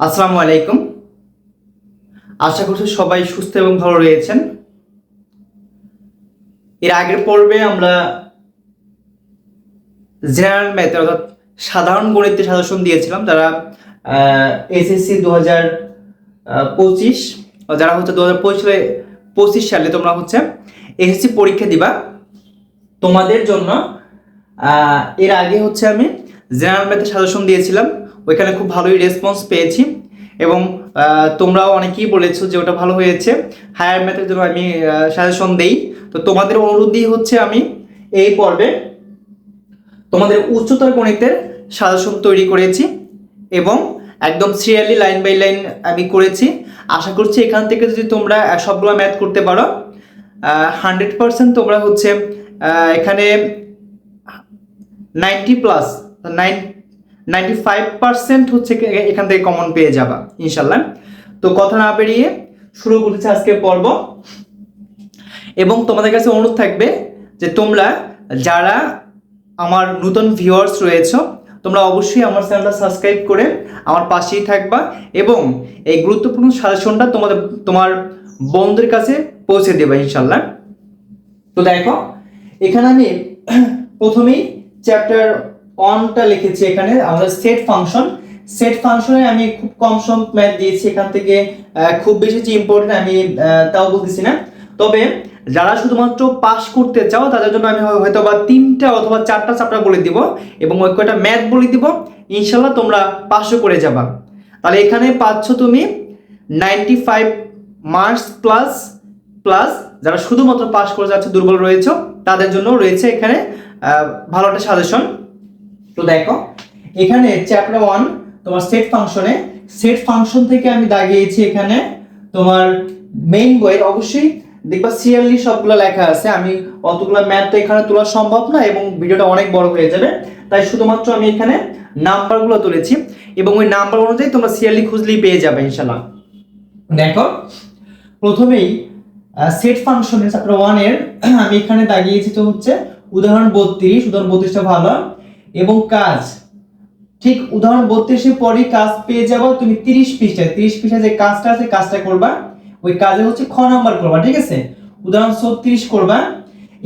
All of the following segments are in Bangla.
আসসালামু আলাইকুম। আশা করছি সবাই সুস্থ এবং ভালো রয়েছেন। এর আগের পর্বে আমরা জেনারেল ম্যাথ অর্থাৎ সাধারণ গণিতের সাজেশন দিয়েছিলাম, যারা এসএসসি দু হাজার পঁচিশ, যারা হচ্ছে দু হাজার পঁচিশে পঁচিশ সালে তোমরা হচ্ছে এসএসসি পরীক্ষা দিবা। তোমাদের জন্য এর আগে হচ্ছে আমি জেনারেল ম্যাথের সাজেশন দিয়েছিলাম। ওইখানে খুব ভালোই রেসপন্স পেয়েছি। এবং তোমরাও অনেকেই বলেছ যে ওটা ভালো হয়েছে। হায়ার ম্যাথের জন্য আমি সাজেশন দেই। তো তোমাদের অনুরোধই হচ্ছে আমি এই পর্বে তোমাদের উচ্চতর গণিতের সাজেশন তৈরি করেছি এবং একদম সিরিয়ালি লাইন বাই লাইন আমি করেছি। আশা করছি এখান থেকে যদি তোমরা সবগুলো ম্যাথ করতে পারো হান্ড্রেড পার্সেন্ট তোমরা হচ্ছে এখানে ninety plus nine ninety five percent হচ্ছে এখান থেকে কমন পেয়ে যাবা ইনশাল্লাহ তো কথা না বেরিয়ে শুরু করতেছি আজকের পর্ব। এবং তোমাদের কাছে অনুরোধ থাকবে যে তোমরা যারা আমার নতুন ভিউয়ার্স রয়েছে, তোমরা অবশ্যই আমার চ্যানেলটা সাবস্ক্রাইব করে আমার পাশেই থাকবা এবং এই গুরুত্বপূর্ণ সাজেশনটা তোমাদের, তোমার বন্ধুদের কাছে পৌঁছে দেবে ইনশাল্লাহ তো দেখো, এখানে আমি প্রথমেই চ্যাপ্টার অনটা লিখেছি এখানে, আমাদের সেট ফাংশন সেট ফাংশনে আমি খুব কম সম ম্যাথ দিয়েছি এখান থেকে খুব বেশি যে ইম্পর্টেন্ট আমি তাও বলতেছি না। তবে যারা শুধুমাত্র পাস করতে চাও, তাদের জন্য আমি হয়- হয়তো বা তিনটা অথবা চারটা চ্যাপ্টার বলে দিব এবং ওই কয়টা ম্যাথ বলে দিব, ইনশাল্লাহ তোমরা পাশও করে যাবা। তাহলে এখানে পাচ্ছ তুমি ninety five marks plus plus যারা শুধুমাত্র পাস করে যাচ্ছে, দুর্বল রয়েছে, তাদের জন্য রয়েছে এখানে ভালো একটা সাজেশন তো দেখো, এখানে চ্যাপ্টার ওয়ান তোমার সেট ফাংশনে সেট ফাংশন থেকে আমি দাগিয়েছি এখানে তোমার মেইন বইয়ের, অবশ্যই দেখবা সিরিয়ালি সবগুলো লেখা আছে, আমি অতগুলো ম্যাথ তো এখানে তোলা সম্ভব না এবং ভিডিওটা অনেক বড় হয়ে যাবে, তাই শুধুমাত্র আমি এখানে নাম্বারগুলো তুলেছি এবং ওই নাম্বার অনুযায়ী তোমরা সিরিয়ালি খুঁজলেই পেয়ে যাবে ইনশাল্লাহ দেখো, প্রথমেই সেট ফাংশনে চ্যাপ্টার ওয়ানের আমি এখানে দাগিয়েছি তো হচ্ছে, উদাহরণ বত্রিশ, উদাহরণ বত্রিশটা ভালো। এবং কাজ। ঠিক উদাহরণ বত্রিশের পরই কাজ পেয়ে যাব তুমি তিরিশ পৃষ্ঠায়। তিরিশ পৃষ্ঠায় যে কাজটা আছে, কাজটা করবা। ওই কাজে হচ্ছে খ নাম্বার করবা, ঠিক আছে? উদাহরণ ছত্রিশ করবা।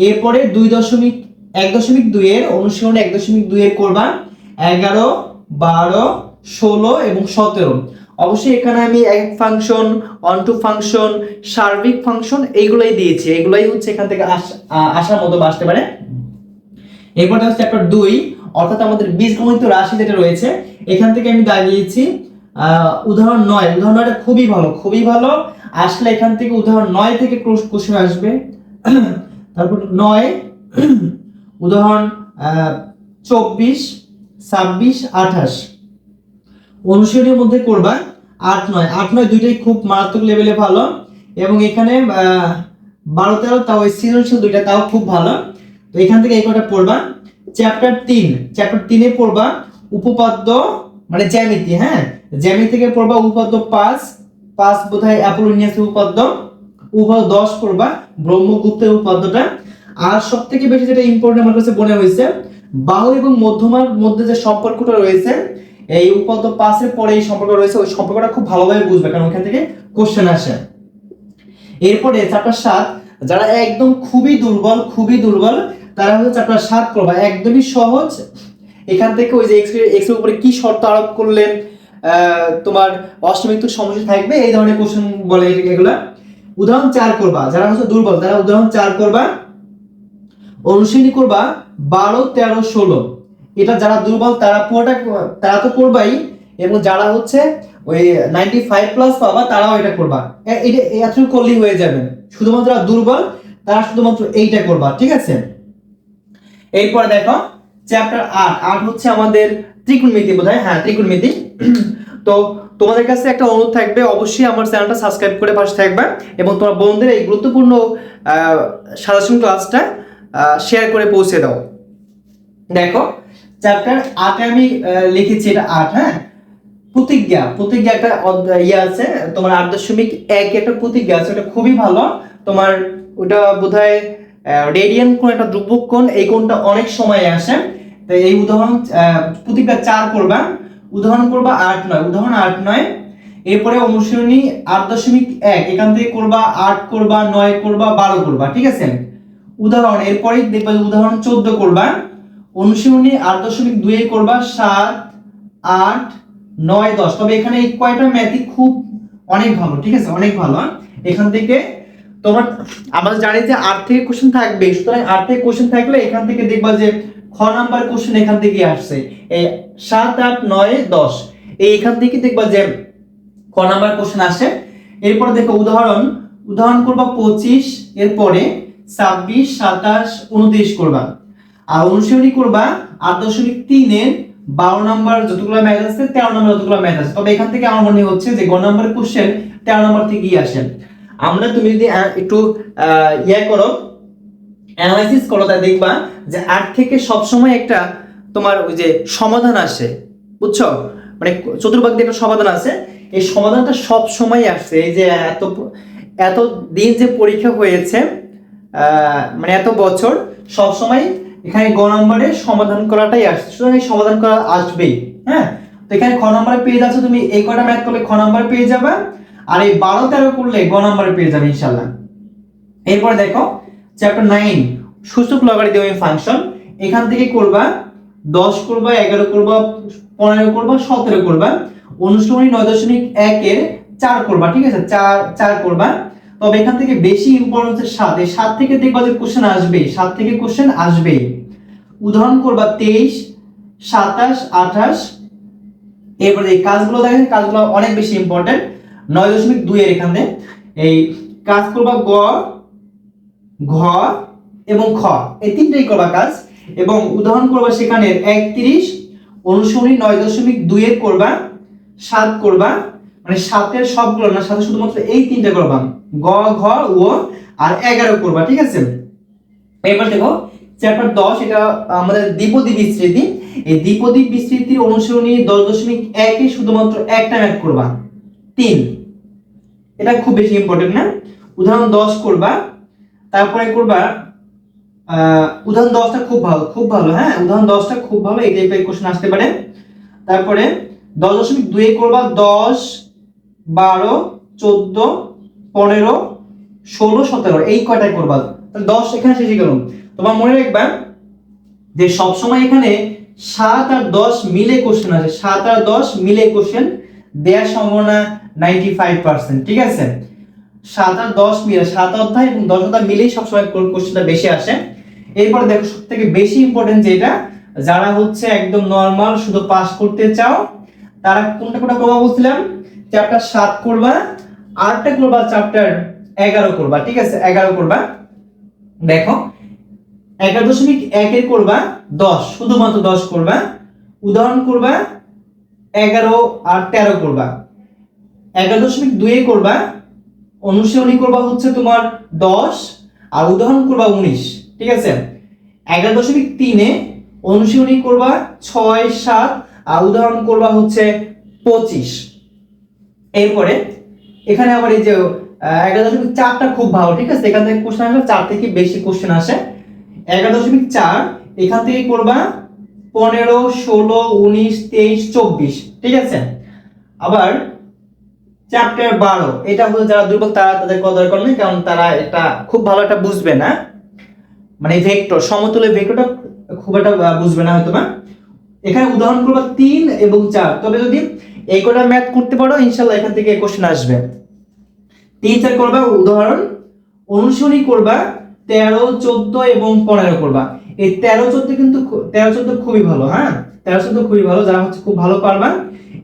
এরপরে দুই দশমিক, এক দশমিক দুইয়ের অনুসরণ এক দশমিক দুইয়ের করবা। এগারো, বারো, ষোলো এবং সতেরো। অবশ্যই এখানে আমি এক ফাংশন অন টু ফাংশন সার্বিক ফাংশন এইগুলাই দিয়েছি। এগুলাই হচ্ছে এখান থেকে আসার মতো বা আসতে পারে। এরপর হচ্ছে চ্যাপ্টার দুই। অর্থাৎ আমাদের বীজগণিত রাশি যেটা রয়েছে, এখান থেকে আমি দাঁড়িয়েছি উদাহরণ নয়। উদাহরণ নয়টা খুবই ভালো খুবই ভালো। আসলে এখান থেকে উদাহরণ নয় থেকে কোশ্চেন আসবে। তারপর নয়, উদাহরণ চব্বিশ, ছাব্বিশ, আঠাশ। অনুশীলনের মধ্যে করবা আট নয়। আট নয় দুইটাই খুব মারাত্মক লেভেলে ভালো এবং এখানে বারো তেরো তাও সৃজনশীল দুইটা তাও খুব ভালো। তো এখান থেকে এই কটা পড়বা। চ্যাপ্টার তিন। চ্যাপ্টার তিনে পড়বা উপপাদ্য মানে জ্যামিতি হ্যাঁ? জ্যামিতি থেকে পড়বা উপপাদ্য পাঁচ পাঁচ বোধহয় অ্যাপোলোনিয়াস উপপাদ্য উপপাদ্য দশ পড়বা ব্রহ্মগুপ্তের উপপাদ্যটা। আর সব থেকে বেশি যেটা ইম্পর্টেন্ট আমার কাছে মনে হয়েছে, বাহু এবং মধ্যমার মধ্যে যে সম্পর্কটা রয়েছে, এই উপপাদ্য পাঁচের পরে এই সম্পর্ক রয়েছে, ওই সম্পর্কটা খুব ভালোভাবে বুঝবে, কারণ ওখান থেকে কোশ্চেন আসে। এরপরে চ্যাপ্টার সাত, যারা একদম খুবই দুর্বল খুবই দুর্বল তারা হচ্ছে চ্যাপ্টার সাত পড়বা একদমই সহজ। এখান থেকে ওই যে এক্স এক্সের উপরে কি শর্ত আরোপ করলে আহ, তোমার অষ্টমৃত্যুর সমস্যা থাকবে এই ধরনের কোশ্চেন বলে এগুলা। উদাহরণ চার করবা যারা হচ্ছে দুর্বল তারা উদাহরণ চার করবা। অনুশীলনী করবা বারো তেরো ষোলো। এটা যারা দুর্বল তারা পুরোটা তারা তো করবাই এবং যারা হচ্ছে ওই নাইনটি ফাইভ প্লাস পাবা তারাও এটা করবা। এটা এতটুকু করলেই হয়ে যাবে। শুধুমাত্র দুর্বল তারা শুধুমাত্র এইটা করবা ঠিক আছে? এরপরে দেখো চ্যাপ্টার আট। আট হচ্ছে আমাদের ত্রিকোণমিতি বোধ হয়, ত্রিকোণমিতি। তো তোমাদের কাছে একটা অনুরোধ থাকবে, অবশ্যই আমার চ্যানেলটা সাবস্ক্রাইব করে পাশে থাকবে এবং তোমার বন্ধুদের এই গুরুত্বপূর্ণ সাজেশন ক্লাসটা শেয়ার করে পৌঁছে দাও। দেখো চ্যাপ্টার আটে আমি লিখেছি এটা আট হ্যাঁ? প্রতিজ্ঞা। প্রতিজ্ঞা একটা ইয়ে আছে, তোমার আট দশমিক এক একটা প্রতিজ্ঞা আছে, ওটা খুবই ভালো। তোমার ওটা বোধহয় রেডিয়ান কোন একটা ধ্রুবক কোণ, এই কোণটা অনেক সময় আসে। তো এই উদাহরণ প্রতিজ্ঞা চার করবা। উদাহরণ করবা আট নয়। উদাহরণ আট নয়। এরপরে অনুশীলনী আট দশমিক এক। এখান থেকে করবা আট, করবা নয়, করবা বারো করবা, ঠিক আছে? উদাহরণ, এরপরে দেখবা উদাহরণ চোদ্দ করবা। অনুশীলনী আট দশমিক দুই করবা সাত, আট, নয়, দশ। তবে এখানে এই কয়টা ম্যাথই খুব অনেক ভালো, ঠিক আছে? অনেক ভালো হ্যাঁ? এখান থেকে তোমার আমরা জানি যে আট থেকে কোশ্চেন থাকবে সুতরাং আট থেকে কোশ্চেন থাকলে এখান থেকে দেখবা যে খ নাম্বার কোশ্চেন এখান থেকে আসছে। এই সাত, আট, নয়, দশ। এখান থেকে দেখবা যে ক নাম্বার কোশ্চেন আসে। এরপর দেখো উদাহরণ। উদাহরণ করবা পঁচিশ, এরপরে ছাব্বিশ, সাতাশ, উনত্রিশ করবা। আর অনুশীলনী করবা আট দশমিক তিনের বারো নাম্বার যতগুলো ম্যাথ আছে, তেরো নাম্বার যতগুলো ম্যাথ আছে। তবে এখান থেকে আমার মনে হচ্ছে যে গ নাম্বার কোশ্চেন তেরো নাম্বার থেকেই আসে। আমরা তুমি যদি একটু ইয়ে করো অ্যানালাইসিস করো তা দেখবা যে আট থেকে সবসময় একটা তোমার ওই যে সমাধান আসে, বুঝছ? মানে চতুর্ভাগ দিয়ে একটা সমাধান আছে এই সমাধানটা সব সময় আসছে এই যে এত এত দিন যে পরীক্ষা হয়েছে মানে এত বছর সব সময় এখানে গ নম্বরে সমাধান করাটাই আসছে। সুতরাং এই সমাধান করা আসবেই হ্যাঁ? তো এখানে খ নম্বরে পেয়ে যাচ্ছ তুমি এই কটা ম্যাথ করলে খ নম্বরে পেয়ে যাবে। আর এই বারো তেরো করলে গ নম্বরে পেয়ে যাবে ইনশাল্লাহ এরপরে দেখো চ্যাপ্টার নাইন সূচক লগারিদমিক ফাংশন এখান থেকে করবা, দশ করবা, এগারো করবা, পনেরো করবা, সতেরো করবা। অনুশীলনী নয় দশমিক একের চার করবা, ঠিক আছে? চার চার করবা। তবে এখান থেকে বেশি ইম্পর্টেন্ট হচ্ছে সাত, এই সাত থেকে দেখবা যে কোশ্চেন আসবেই সাত থেকে কোশ্চেন আসবেই। উদাহরণ করবা তেইশ, সাতাশ, আঠাশ। এরপরে এই কাজগুলো দেখেন, কাজগুলো অনেক বেশি ইম্পর্টেন্ট নয় দশমিক দুই এর এখানে এই কাজ করবা গ ঘ এবং খ এই তিনটেই করবা কাজ। এবং উদাহরণ করবা সেখানে একত্রিশ অনুসরণী নয় দশমিক দুই এর করবা, সাত করবা মানে সাতের সবগুলো না সাথে শুধুমাত্র এই তিনটে করবা। গ ঘ ও, আর এগারো করবা, ঠিক আছে? এবার দেখো, চ্যাপ্টার দশ, এটা আমাদের দ্বিপদী বিস্তৃতি। এই দ্বিপদী বিস্তৃতির অনুসরণী দশ দশমিক একে শুধুমাত্র একটা ম্যাথ করবা। তিন। এটা খুব বেশি ইম্পর্টেন্ট না। উদাহরণ দশ করবা, তারপরে করবা উদাহরণ দশটা খুব ভালো খুব ভালো হ্যাঁ? উদাহরণ দশটা খুব ভালো, এই টাইপের কোশ্চেন আসতে পারে। তারপরে দশ দশমিক দুই করবা, দশ, বারো, চোদ্দ, পনেরো, ষোলো, সতেরো, এই কয়টায় করবা? দশ এখানে শেষে গেল। তোমার মনে রাখবা যে সবসময় এখানে সাত আর দশ মিলে কোশ্চেন আছে সাত আর দশ মিলে কোশ্চেন দেওয়ার সম্ভাবনা নাইনটি ফাইভ পার্সেন্ট ঠিক আছে? সাত আর দশ মিলে, সাত অধ্যায় এবং দশ অধ্যায় মিলেই সবসময় কোশ্চেনটা বেশি আসে। এরপর দেখো সব থেকে বেশি ইম্পর্টেন্ট যেটা, যারা হচ্ছে একদম নর্মাল শুধু পাস করতে চাও, তারা কোনটা কোনটা করবা বলছিলাম? চ্যাপ্টার সাত করবা আটটা করবা চ্যাপ্টার এগারো করবা, ঠিক আছে? এগারো করবা। দেখো, এগারো দশমিক একের করবা দশ, শুধুমাত্র দশ করবা। উদাহরণ করবা এগারো আর তেরো করবা। এগারো দশমিক দুয়ে করবা, অনুশীলনী করবা হচ্ছে তোমার দশ আর উদাহরণ করবা উনিশ, ঠিক আছে? এগারো দশমিক তিনে অনুশীলনী করবা ছয়, সাত আর উদাহরণ করবা হচ্ছে পঁচিশ। এরপরে এখানে আবার এই যে এগারো দশমিক চারটা খুব ভালো, ঠিক আছে? এখান থেকে কোশ্চেন আসে চার থেকে বেশি কোশ্চেন আসে। এগারো দশমিক চার, এখান থেকে করবা পনেরো, ষোলো, উনিশ, তেইশ, চব্বিশ। ঠিক আছে? আবার চ্যাপ্টার বারো, এটা হলো যারা দুর্বল, তারা তাদের করা দরকার নেই, কারণ তারা এটা খুব ভালো একটা বুঝবে না। মানে ভেক্টর সমতুল্য ভেক্টরটা খুব একটা বুঝবে না হয়তো বা এখানে উদাহরণ করবা তিন এবং চার। তবে যদি এই কটা ম্যাথ করতে পারো ইনশাল্লাহ এখান থেকে কোশ্চেন আসবে। তিন চার করবা, উদাহরণ অনুসরণী করবা, তেরো, চোদ্দ এবং পনেরো করবা। এই তেরো চোদ্দ কিন্তু তেরো চোদ্দ খুবই ভালো হ্যাঁ? তেরো চোদ্দ খুবই ভালো, যারা হচ্ছে খুব ভালো পারবা,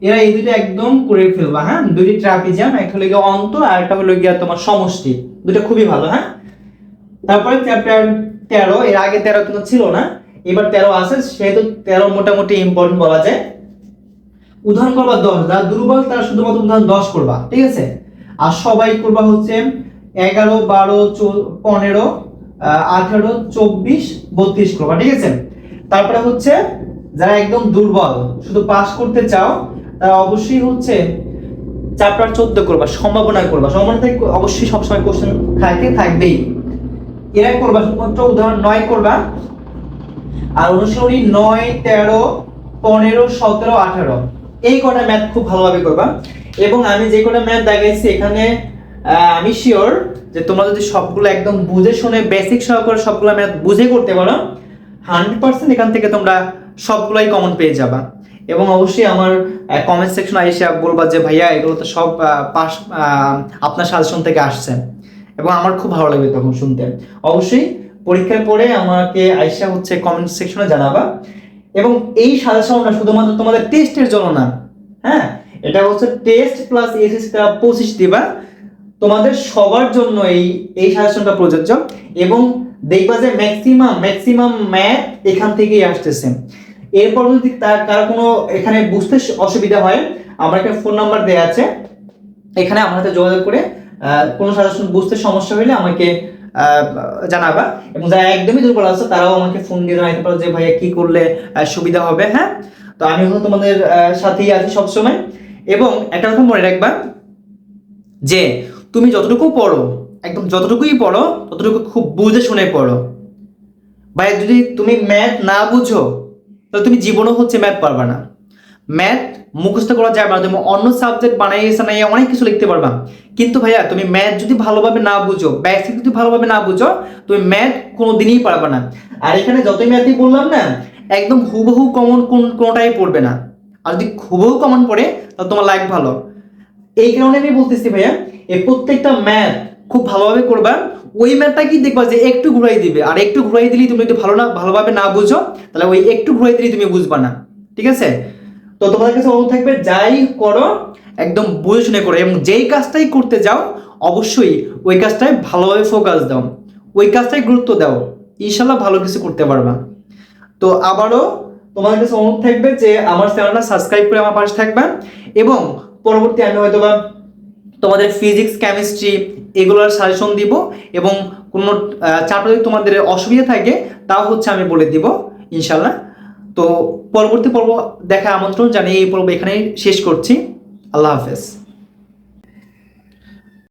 এরা এই দুটো একদম করে ফেলবা হ্যাঁ? দুটি ট্রাপিজিয়াম, একটা হলো গিয়ে অন্ত আর একটা হলো গিয়ে তোমার সমষ্টি দুটো খুবই ভালো হ্যাঁ? তারপরে চ্যাপ্টার তেরো, এর আগে তেরো কিন্তু ছিল না, এবার তেরো আছে, সেহেতু তেরো মোটামুটি ইম্পর্টেন্ট বলা যায়। উদাহরণ করবা দশ, যারা দুর্বল, তারা শুধুমাত্র উদাহরণ দশ করবা, ঠিক আছে? আর সবাই করবা হচ্ছে এগারো, বারো পনেরো আঠারো, চব্বিশ, বত্রিশ করবা ঠিক আছে? তারপরে হচ্ছে যারা একদম দুর্বল, শুধু পাস করতে চাও, তারা অবশ্যই হচ্ছে চ্যাপ্টার চোদ্দ করবা, সম্ভাবনা করবা। সম্ভাবনা থেকে অবশ্যই সবসময় কোশ্চেন থাকে, থাকবেই। এরা করবা, শুধুমাত্র উদাহরণ নয় করবা। আর অনুসরণী নয়, তেরো, পনেরো, সতেরো, আঠারো। এই কটা ম্যাথ খুব ভালোভাবে করবা। এবং আমি যে কটা ম্যাথ দেখাইছি, এখানে আমি শিওর যে তোমরা যদি সবগুলো একদম বুঝে শুনে বেসিক সহকারে সবগুলো আমি বুঝে করতে পারো হান্ড্রেড পার্সেন্ট এখান থেকে তোমরা সবগুলাই কমন পেয়ে যাবা। এবং অবশ্যই আমার কমেন্ট সেকশন এসে বলবা যে, ভাইয়া, এগুলো তো সব পাস আপনার সাজেশন থেকে আসছে। এবং আমার খুব ভালো লাগবে তখন শুনতে। অবশ্যই পরীক্ষার পরে আমাকে আইসা হচ্ছে কমেন্ট সেকশনে জানাবা। এবং এই সাজেশনটা শুধুমাত্র তোমাদের টেস্টের জন্য না হ্যাঁ? এটা হচ্ছে টেস্ট প্লাস এসএসটা পঁচিশ দিবা। তোমাদের সবার জন্য এই এই সাজেশনটা প্রযোজ্য এবং দেখবা যে ম্যাক্সিমাম ম্যাক্সিমাম ম্যাথ এখান থেকেই আসতেছে। এরপর যদি তার কার কোনো এখানে বুঝতে অসুবিধা হয়, আমার একটা ফোন নাম্বার দেওয়া আছে। এখানে আমার সাথে যোগাযোগ করে কোনো সাজেশন বুঝতে সমস্যা হলে আমাকে জানাবা এবং যারা একদমই দুর্বল আছে, তারাও আমাকে ফোন দিয়ে জানাতে পারো যে, ভাইয়া, কি করলে সুবিধা হবে? হ্যাঁ? তো আমি তোমাদের সাথেই আছি সবসময়। এবং একটা কথা মনে রাখবা যে তুমি যতটুকু পড়ো, একদম যতটুকুই পড়ো, ততটুকু খুব বুঝে শুনে পড়ো। ভাই, যদি তুমি ম্যাথ না বুঝো, তাহলে তুমি জীবনও হচ্ছে ম্যাথ পারবা না। ম্যাথ মুখস্থ করা যাবে না, তুমি অন্য সাবজেক্ট বানাই সানাইয়ে অনেক কিছু লিখতে পারবা। কিন্তু ভাইয়া, তুমি ম্যাথ যদি ভালোভাবে না বুঝো বেসিক যদি ভালোভাবে না বুঝো, তুমি ম্যাথ কোনো দিনই পারবা না। আর এখানে যতই ম্যাথই বললাম না, একদম হুবহু কমন কোন, কোনোটাই পড়বে না। আর যদি হুবহু কমন পড়ে, তাহলে তোমার লাইফ ভালো। এই কারণে আমি বলতেছি ভাইয়া, এই প্রত্যেকটা ম্যাথ খুব ভালোভাবে করবা। ওই ম্যাথটা কি দেখবা যে একটু ঘুরাই দিবে। আর একটু ঘুরাই দিলেই তুমি যদি ভালো না, ভালোভাবে না বুঝো, তাহলে ওই একটু ঘুরাই দিলেই তুমি বুঝবা না। ঠিক আছে? তো তোমাদের কাছে অনুরোধ থাকবে, যাই করো, একদম বুঝে শুনে করো। এবং যেই কাজটাই করতে যাও, অবশ্যই ওই কাজটায় ভালোভাবে ফোকাস দাও। ওই কাজটায় গুরুত্ব দাও। ইনশাল্লাহ ভালো কিছু করতে পারবা। তো আবারও তোমাদের কাছে অনুরোধ থাকবে যে আমার চ্যানেলটা সাবস্ক্রাইব করে আমার পাশে থাকবে। এবং পরবর্তী আমি হয়তো বা তোমাদের ফিজিক্স কেমিস্ট্রি এগুলোর সাজেশন দিব এবং কোনো চাপটা যদি তোমাদের অসুবিধা থাকে, তাও হচ্ছে আমি বলে দিব ইনশাল্লাহ তো পরবর্তী পর্ব দেখা আমন্ত্রণ জানিয়ে এই পর্ব এখানেই শেষ করছি। আল্লাহ হাফেজ।